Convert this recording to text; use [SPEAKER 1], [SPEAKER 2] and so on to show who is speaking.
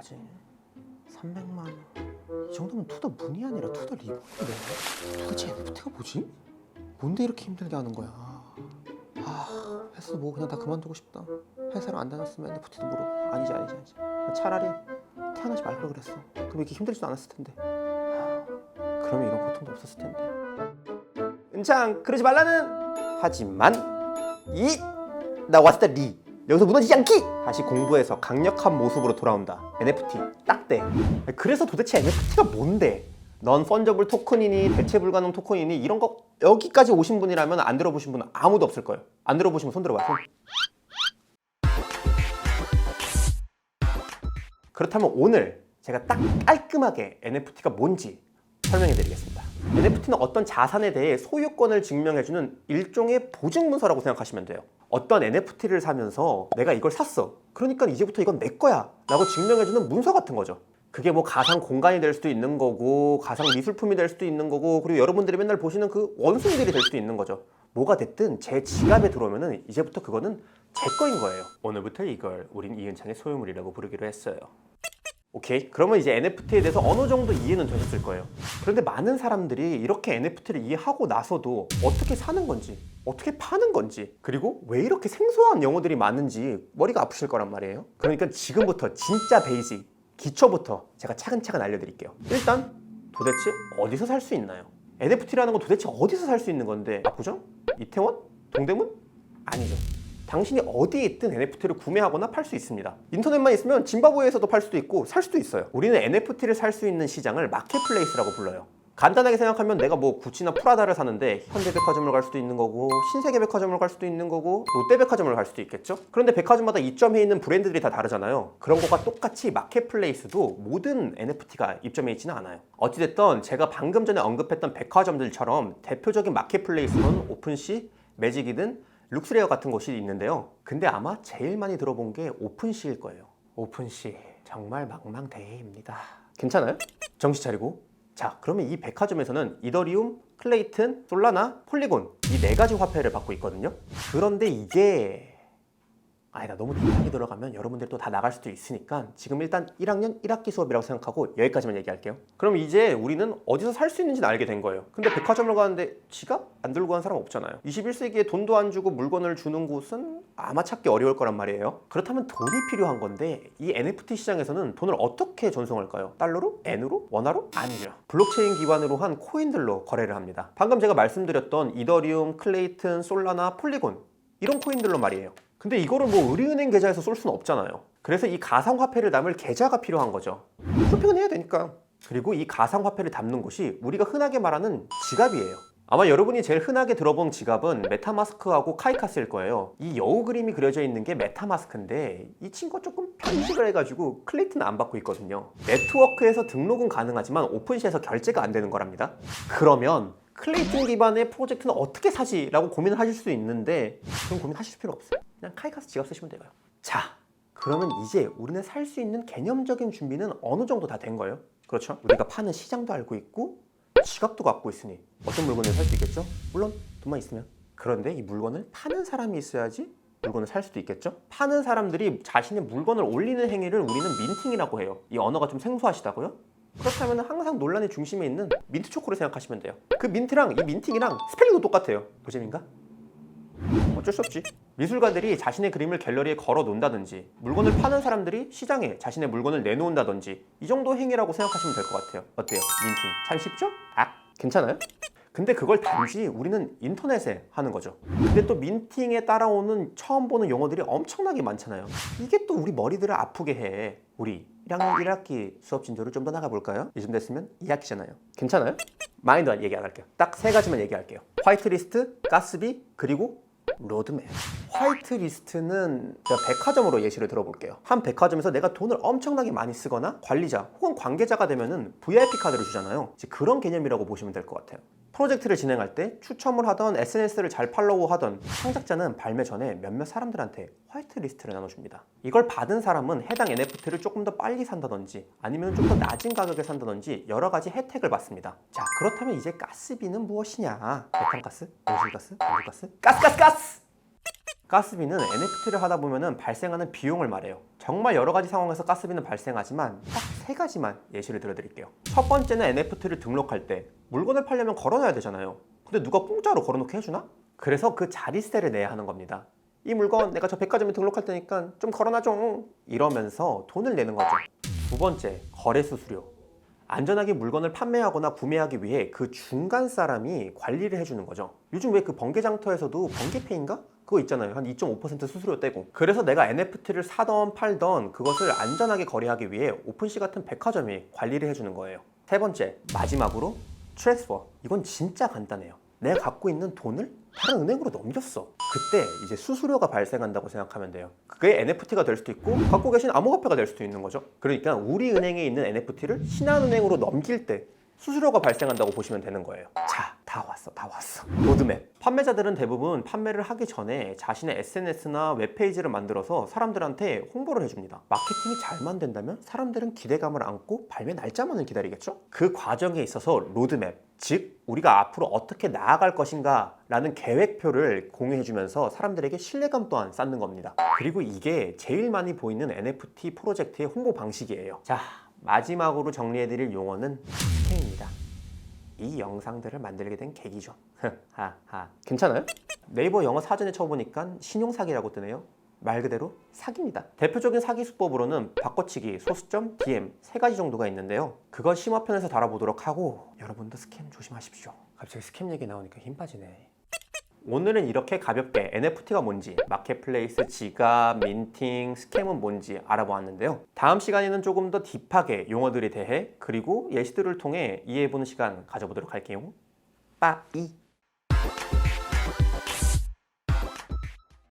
[SPEAKER 1] 얼마까지? 300만 원. 이 정도면 투더 문이 아니라 투더 리본인데. 도대체 NFT가 뭐지? 뭔데 이렇게 힘들게 하는 거야? 아, 회사도 뭐 그냥 다 그만두고 싶다. 회사를 안 다녔으면 NFT도 모르고. 아니지, 아니지, 아니지. 차라리 태어나지 말 걸 그랬어. 그럼 이렇게 힘들지도 않았을 텐데. 아, 그러면 이런 고통도 없었을 텐데. 은창, 그러지 말라는. 하지만 이 나 왔다 리 여기서 무너지지 않기! 다시 공부해서 강력한 모습으로 돌아온다. NFT 딱대 그래서 도대체 NFT가 뭔데? 넌 펀저블 토큰이니 대체 불가능 토큰이니 이런 거 여기까지 오신 분이라면 안 들어보신 분은 아무도 없을 거예요. 안 들어보시면 손 들어봐 손 그렇다면 오늘 제가 딱 깔끔하게 NFT가 뭔지 설명해 드리겠습니다. NFT는 어떤 자산에 대해 소유권을 증명해주는 일종의 보증문서라고 생각하시면 돼요. 어떤 NFT를 사면서 내가 이걸 샀어. 그러니까 이제부터 이건 내 거야. 라고 증명해주는 문서 같은 거죠. 그게 뭐 가상 공간이 될 수도 있는 거고, 가상 미술품이 될 수도 있는 거고, 그리고 여러분들이 맨날 보시는 그 원숭이들이 될 수도 있는 거죠. 뭐가 됐든 제 지갑에 들어오면은 이제부터 그거는 제 거인 거예요. 오늘부터 이걸 우린 이은창의 소유물이라고 부르기로 했어요. 오케이. 그러면 이제 NFT에 대해서 어느 정도 이해는 되셨을 거예요. 그런데 많은 사람들이 이렇게 NFT를 이해하고 나서도 어떻게 사는 건지, 어떻게 파는 건지, 그리고 왜 이렇게 생소한 용어들이 많은지 머리가 아프실 거란 말이에요. 그러니까 지금부터 진짜 베이직, 기초부터 제가 차근차근 알려드릴게요. 일단 도대체 어디서 살 수 있나요? NFT라는 건 도대체 어디서 살 수 있는 건데 압구정? 이태원? 동대문? 아니죠. 당신이 어디에 있든 NFT를 구매하거나 팔 수 있습니다. 인터넷만 있으면 짐바브웨에서도 팔 수도 있고 살 수도 있어요. 우리는 NFT를 살 수 있는 시장을 마켓플레이스라고 불러요. 간단하게 생각하면 내가 뭐 구찌나 프라다를 사는데 현대백화점을 갈 수도 있는 거고 신세계백화점을 갈 수도 있는 거고 롯데백화점을 갈 수도 있겠죠. 그런데 백화점마다 입점해 있는 브랜드들이 다 다르잖아요. 그런 것과 똑같이 마켓플레이스도 모든 NFT가 입점해 있지는 않아요. 어찌됐든 제가 방금 전에 언급했던 백화점들처럼 대표적인 마켓플레이스는 오픈시, 매직이든 룩스레어 같은 곳이 있는데요. 근데 아마 제일 많이 들어본 게 오픈시일 거예요. 오픈시 정말 망망대해입니다. 괜찮아요? 정신 차리고. 자, 그러면 이 백화점에서는 이더리움, 클레이튼, 솔라나, 폴리곤 이 네 가지 화폐를 받고 있거든요. 그런데 이게 아니다 너무 디테일하게 들어가면 여러분들 또 다 나갈 수도 있으니까 지금 일단 1학년 1학기 수업이라고 생각하고 여기까지만 얘기할게요. 그럼 이제 우리는 어디서 살 수 있는지는 알게 된 거예요. 근데 백화점을 가는데 지갑 안 들고 간 사람 없잖아요. 21세기에 돈도 안 주고 물건을 주는 곳은 아마 찾기 어려울 거란 말이에요. 그렇다면 돈이 필요한 건데 이 NFT 시장에서는 돈을 어떻게 전송할까요? 달러로? N으로? 원화로? 아니죠. 블록체인 기반으로 한 코인들로 거래를 합니다. 방금 제가 말씀드렸던 이더리움, 클레이튼, 솔라나, 폴리곤 이런 코인들로 말이에요. 근데 이거를 뭐 우리은행 계좌에서 쏠 수는 없잖아요. 그래서 이 가상화폐를 담을 계좌가 필요한 거죠. 쇼핑은 해야 되니까. 그리고 이 가상화폐를 담는 곳이 우리가 흔하게 말하는 지갑이에요. 아마 여러분이 제일 흔하게 들어본 지갑은 메타마스크하고 카이카스일 거예요. 이 여우 그림이 그려져 있는 게 메타마스크인데 이 친구가 조금 편식을 해가지고 클레이트는 안 받고 있거든요. 네트워크에서 등록은 가능하지만 오픈시에서 결제가 안 되는 거랍니다. 그러면 클레이튼 기반의 프로젝트는 어떻게 사지? 라고 고민을 하실 수도 있는데 그럼 고민하실 필요 없어요. 그냥 카이카스 지갑 쓰시면 돼요. 자, 그러면 이제 우리는 살 수 있는 개념적인 준비는 어느 정도 다 된 거예요. 그렇죠? 우리가 파는 시장도 알고 있고 지갑도 갖고 있으니 어떤 물건을 살 수 있겠죠? 물론 돈만 있으면. 그런데 이 물건을 파는 사람이 있어야지 물건을 살 수도 있겠죠? 파는 사람들이 자신의 물건을 올리는 행위를 우리는 민팅이라고 해요. 이 언어가 좀 생소하시다고요? 그렇다면 항상 논란의 중심에 있는 민트 초코를 생각하시면 돼요. 그 민트랑 이 민팅이랑 스펠링도 똑같아요. 노잼인가? 어쩔 수 없지. 미술가들이 자신의 그림을 갤러리에 걸어 놓는다든지 물건을 파는 사람들이 시장에 자신의 물건을 내놓는다든지 이 정도 행위라고 생각하시면 될 것 같아요. 어때요? 민팅. 참 쉽죠? 아, 괜찮아요? 근데 그걸 단지 우리는 인터넷에 하는 거죠. 근데 또 민팅에 따라오는 처음 보는 용어들이 엄청나게 많잖아요. 이게 또 우리 머리들을 아프게 해. 우리 1학년 1학기 수업 진도를 좀 더 나가볼까요? 이쯤 됐으면 2학기잖아요. 괜찮아요? 마인드 얘기 안 할게요. 딱 세 가지만 얘기할게요. 화이트리스트, 가스비, 그리고 로드맵. 화이트 리스트는 제가 백화점으로 예시를 들어볼게요. 한 백화점에서 내가 돈을 엄청나게 많이 쓰거나 관리자 혹은 관계자가 되면은 VIP 카드를 주잖아요. 이제 그런 개념이라고 보시면 될 것 같아요. 프로젝트를 진행할 때 추첨을 하던 SNS를 잘 팔로우 하던 창작자는 발매 전에 몇몇 사람들한테 화이트리스트를 나눠줍니다. 이걸 받은 사람은 해당 NFT를 조금 더 빨리 산다든지 아니면 좀 더 낮은 가격에 산다든지 여러 가지 혜택을 받습니다. 자 그렇다면 이제 가스비는 무엇이냐? 메탄가스? 온실가스? 온실가스? 가스 가스 가스! 가스 비는 NFT를 하다 보면은 발생하는 비용을 말해요. 정말 여러 가지 상황에서 가스비는 발생하지만 딱 세 가지만 예시를 들어드릴게요. 첫 번째는 NFT를 등록할 때 물건을 팔려면 걸어놔야 되잖아요. 근데 누가 공짜로 걸어놓게 해주나? 그래서 그 자리세를 내야 하는 겁니다. 이 물건 내가 저 백화점에 등록할 테니까 좀 걸어놔 줘. 이러면서 돈을 내는 거죠. 두 번째, 거래 수수료. 안전하게 물건을 판매하거나 구매하기 위해 그 중간 사람이 관리를 해주는 거죠. 요즘 왜 그 번개장터에서도 번개페인가? 그거 있잖아요. 한 2.5% 수수료 떼고. 그래서 내가 NFT를 사던 팔던 그것을 안전하게 거래하기 위해 오픈시 같은 백화점이 관리를 해주는 거예요. 세 번째, 마지막으로 트랜스퍼. 이건 진짜 간단해요. 내가 갖고 있는 돈을 다른 은행으로 넘겼어. 그때 이제 수수료가 발생한다고 생각하면 돼요. 그게 NFT가 될 수도 있고 갖고 계신 암호화폐가 될 수도 있는 거죠. 그러니까 우리 은행에 있는 NFT를 신한은행으로 넘길 때 수수료가 발생한다고 보시면 되는 거예요. 자, 다 왔어, 다 왔어. 로드맵. 판매자들은 대부분 판매를 하기 전에 자신의 SNS나 웹페이지를 만들어서 사람들한테 홍보를 해줍니다. 마케팅이 잘 만든다면 사람들은 기대감을 안고 발매 날짜만을 기다리겠죠? 그 과정에 있어서 로드맵, 즉 우리가 앞으로 어떻게 나아갈 것인가 라는 계획표를 공유해주면서 사람들에게 신뢰감 또한 쌓는 겁니다. 그리고 이게 제일 많이 보이는 NFT 프로젝트의 홍보 방식이에요. 자, 마지막으로 정리해드릴 용어는 스캔입니다. 이 영상들을 만들게 된 계기죠. 하하. 괜찮아요? 네이버 영어 사전에 쳐보니까 신용사기라고 뜨네요. 말 그대로 사기입니다. 대표적인 사기 수법으로는 바꿔치기, 소수점, DM 세 가지 정도가 있는데요. 그걸 심화편에서 다뤄보도록 하고 여러분도 스캠 조심하십시오. 갑자기 스캠 얘기 나오니까 힘 빠지네. 오늘은 이렇게 가볍게 NFT가 뭔지, 마켓플레이스, 지갑, 민팅, 스캠은 뭔지 알아보았는데요. 다음 시간에는 조금 더 딥하게 용어들에 대해 그리고 예시들을 통해 이해해보는 시간 가져보도록 할게요. 빠이.